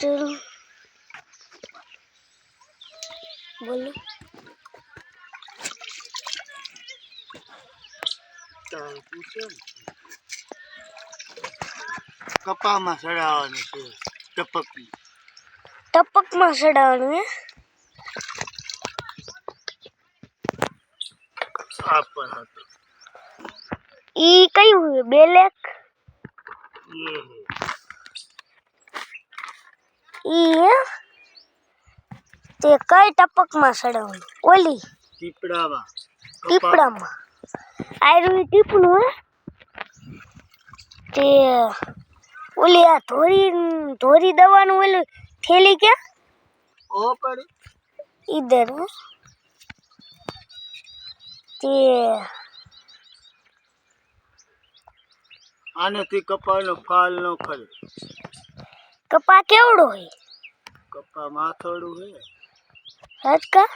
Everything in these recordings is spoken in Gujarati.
ચલો બોલો તારું પૂછે ને. કપામાં ચડાવવાની છે ટપકની ટપકમાં ચડાવવાનું હે? આ પણ હતું. ઈ કયું હે બેલેક? એ હે. ઈ તે કઈ ટપકમાં સડવું ઓલી. પીપળામાં. પીપળામાં. આયરું ટીપણું હે? તે ઓલી આ ધોરી ધોરી દવાનું ઓલું થેલી કે? ઓ પડી ઈધર તે આનેથી કપાળનો ફાલ ન ખરે. કપા કેવડો હોય? કપા માથોડું હે. હટકા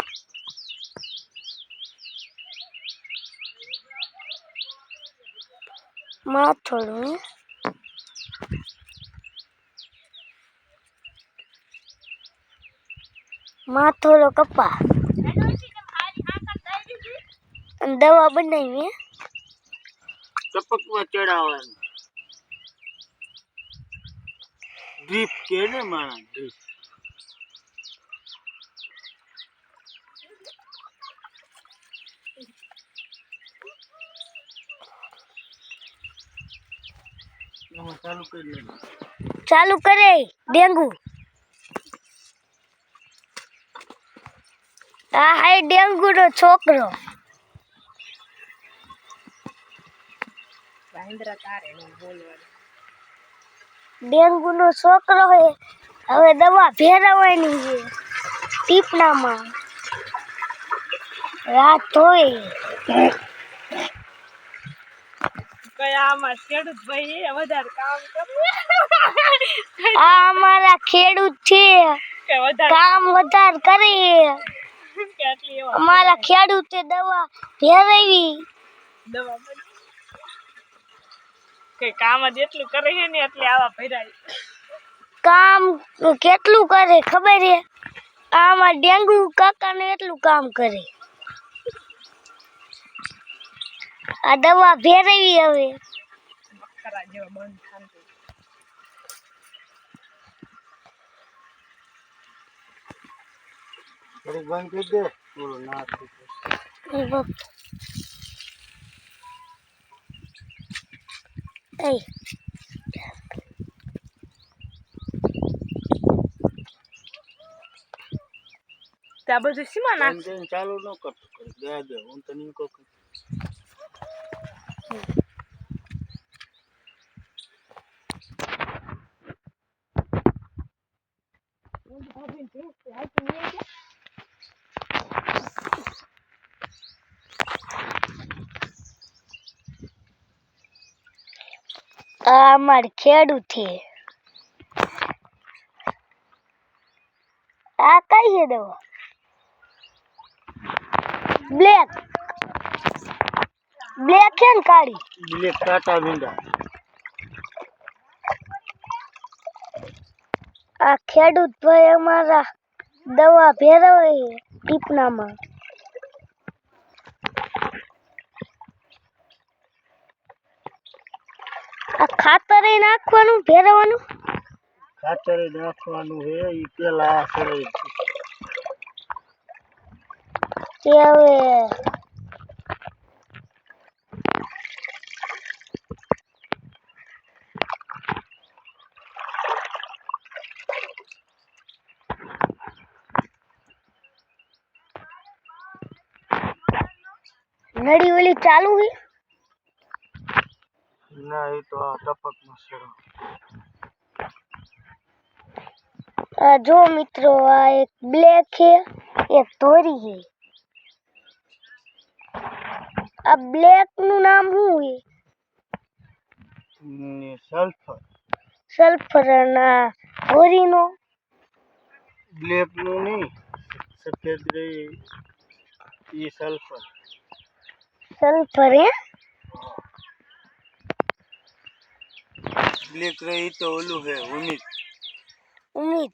માથોડું? માથોડો કપા. અને દવા બનાવી? ટપકમાં ચડાવવાનું. ડ્રીપ કે ને માણસ ડ્રીપ ચાલુ કરી, ડેન્ગુ. આ હાય ડેન્ગુ નો છોકરો. ડેન્ગુ નો છોકરો હે, હવે દવા ફેરવવાની છે ટીપનામાં રાત ધોઈ કયામાં ખેડૂત ભાઈ વધારે કામ આ અમારા ખેડૂત છે. કામ વધારે કરે. અમારા ખેડૂતે. દવા ભેરવી દવા કે કામ જ એટલું કરે છે ને એટલે આવા ભરાય કામ કેટલું કરે ખબર છે આમાં ડેન્ગુ કાકાને એટલું કામ કરે. આ દવા ફેરવી હવે ખરા જેવા બંધ શાંતિ થોડુંક બંધ કરી દે પૂરું ના બાપ. એય. ત્યાં બધું સીમા નાખ ચાલુ ન કરતો કરી દે હું તને કહું કે આ અમાર ખેડૂત છે આ કઈ છે દવા બ્લેક બ્લેક છે ને કાળી? બ્લેક ટાટા ભીંડા આ ખેડૂત ભાઈ અમારા દવા ભેરવે ટીપનામાં. આ ખાતર નાખવાનું ભેરવાનું? ખાતર નાખવાનું હે ઈ પેલા આ કરે તે હવે નળી ઓલી ચાલુ હે? ના એ તો આ ટપક નો સડો આ જો મિત્રો આ એક બ્લેક છે એક ધોરી છે આ બ્લેકનું નામ શું છે ને સલ્ફર. સલ્ફર અને આ ધોરીનો બ્લેકનું નહીં સફેદ રહી એ સલ્ફર. સલ્ફર હે? બ્લેક રહી તો ઓલું હે ઉમિત ઉમિત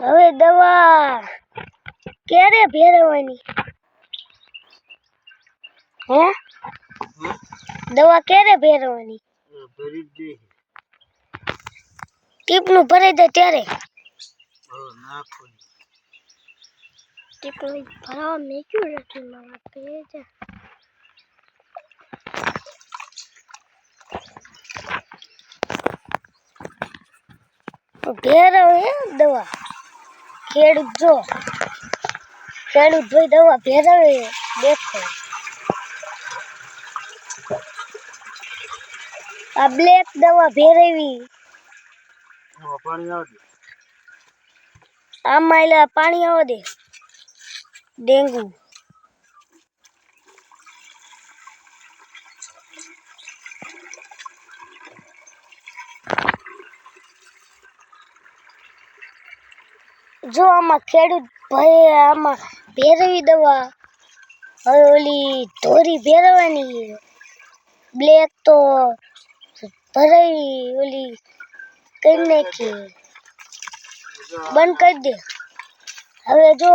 હવે દવા ક્યારે ભેરવવાની? હે? દવા ક્યારે ભેરવાની? ભરી જ દે ટીપનું ભરાઈ જાય ત્યારે. નાખવાની. ટીપનું ભરાવા મેક્યું નથી મારા પેજ ભેરવ હે દવા. ખેડૂત જો. ખેડૂત જોઈ દવા ભેરવે દેખો. આ બ્લેક દવા ભેરવી. પાણી આવો દે. આમાં એટલે પાણી આવો દે. ડેન્ગુ. જો આમાં ખેડૂત ભાઈ આમાં ભેરવી દવા. હવે ઓલી ધોરી ભેરવાની બ્લેક તો ભરાવી ઓલી કરી નાખી બંધ કરી દે હવે જો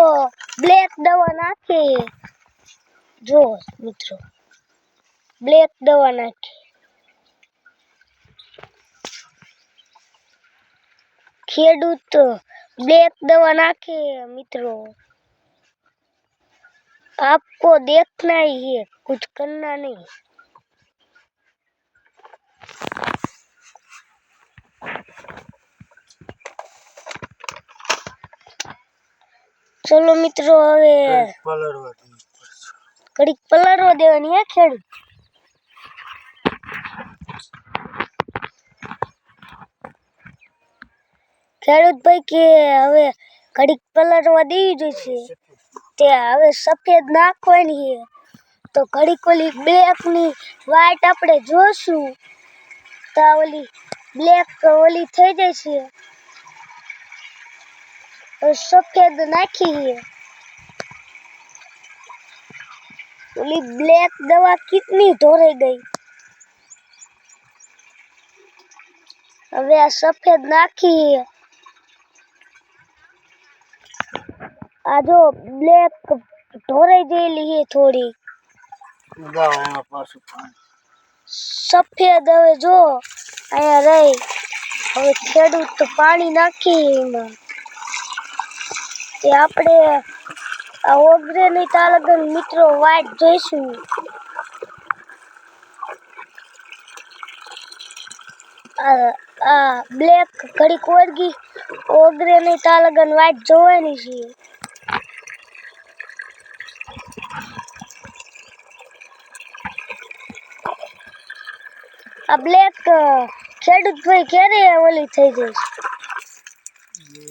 બ્લેક દવા નાખી જો મિત્રો બ્લેક દવા નાખી ખેડૂત બ્લેક દવા નાખે મિત્રો आपको देखना ही है कुछ करना नहीं ચલો મિત્રો હવે કડીક પલાળવા દેવાની હે ખેડૂત. ખેડૂત ભાઈ કે હવે ઘડીક પલાળવા દેવી જોઈશે. તે હવે સફેદ નાખવાની છે તો ઘડીક ઓલી બ્લેકની વાઈટ આપણે જોશું. તો ઓલી બ્લેક ઓલી થઈ જશે. સફેદ નાખી ઓલી બ્લેક દવા કિતની ધોરાઈ ગઈ હવે આ સફેદ નાખી આ જો બ્લેક ઢોરાઈ ગયેલી છે થોડી સફેદ હવે જો અહીંયા રહી હવે ખેડૂત તો પાણી નાખી એમાં તે આપણે આ ઓગરે નહીં તાલગન મિત્રો વાટ જોઈશું. આ બ્લેક ઘડીક ઓળગી ઓગરે નહીં તાલગન વાટ જોવાની છે. આ બ્લેક ખેડૂત ભાઈ ક્યારે ઓલી થઈ જઈશ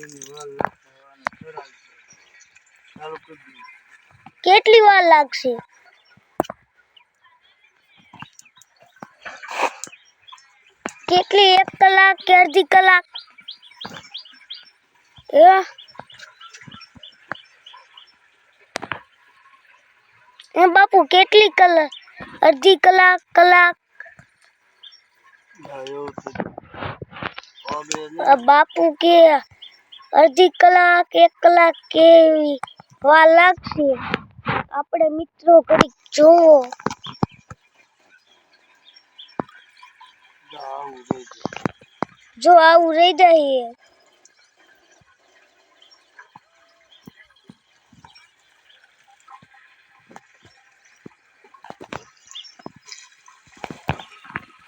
એની વાર લાગવાની ચાલુ કરી દઈએ કેટલી વાર લાગશે? કેટલી એક કલાક કે અડધી કલાક? એ એ બાપુ કેટલી કલાક અડધી કલાક કલાક? બાપુ કે અડધી કલાક એક કલાક કેવી વાર લાગશે. આપણે મિત્રો ઘડીક જોવો. જો આવું રહી જાય.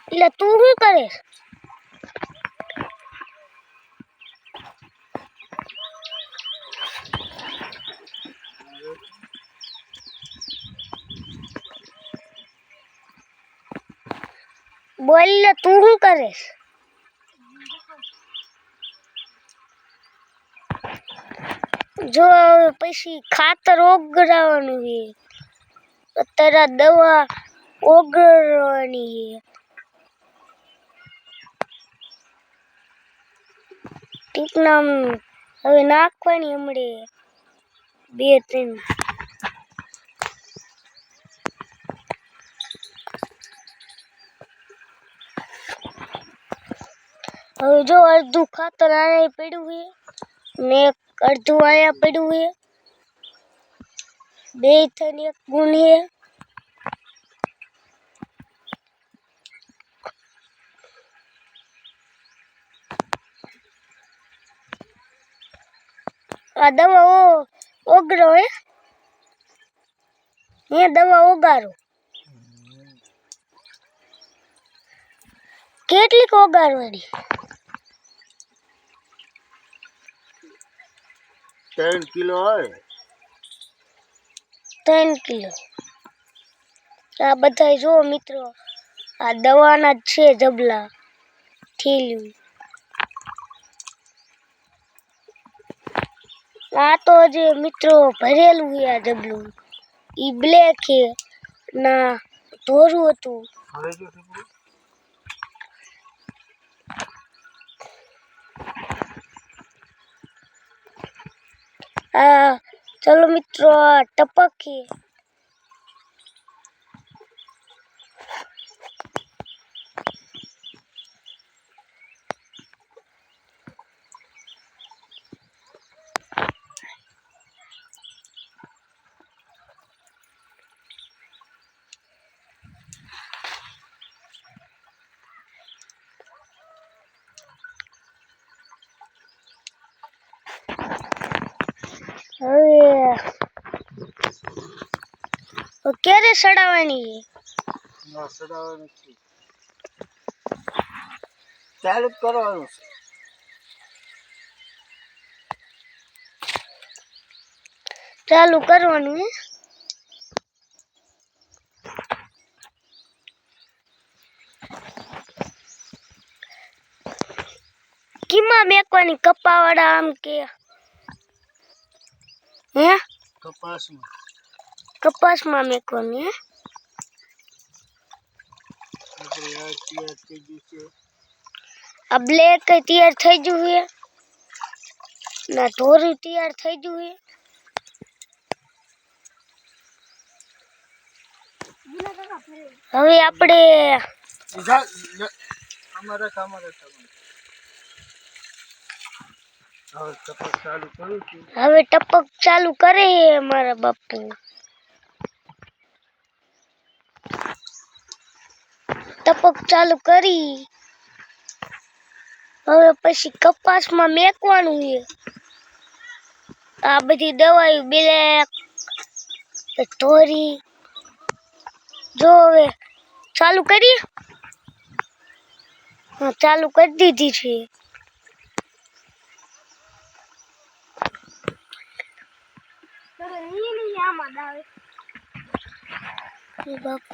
એટલે તું શું કરે બોલ ને તું જો પછી ખાતર ઓગળવાનું છે. અત્યારે દવા ઓગળવાની છે. ટીપનામ હવે નાખવાની હમણે બે, ત્રણ. હવે જો અડધું ખાતર આયા પડ્યું છે ને અડધું આયા પડ્યું છે. બે થઈને એક ગુણ છે. આ દવા ઓ ઓગરો હે. એ દવા ઓગારો. કેટલીક ઓગારવાની? ત્રણ કિલો હોય. ત્રણ કિલો. આ બધા જો મિત્રો આ દવાના જ છે જબલા થેલીયું આ તો જે મિત્રો ભરેલું છે આ જબલું ઈ બ્લેક છે ના ધોરું હતું હવે જો ટીપુ. આ ચલો મિત્રો ટપક હવે ક્યારે સડાવવાની? ના સડાવવાનું છે ચાલુ કરવાનું છે. ચાલુ કરવાનું હે? કીમાં મેકવાની કપાવાળા આમ કે? હે? કપાસમાં. કપાસમાં મેકવાની હે? આ બ્લેક તૈયાર થઈ ગયું છે. ના ઢોરી તૈયાર થઈ ગયું છે. હવે આપણે. અમારે અમારે હવે ટપક ચાલુ કરું છું. હવે ટપક ચાલુ કરે મારા બાપુ. ટપક ચાલુ કરી. હવે પછી કપાસમાં મેકવાનું છે આ બધી દવાઈ બ્લેક તોરી જો હવે ચાલુ કરી હા, ચાલુ કરી દીધી છે. એ બાપ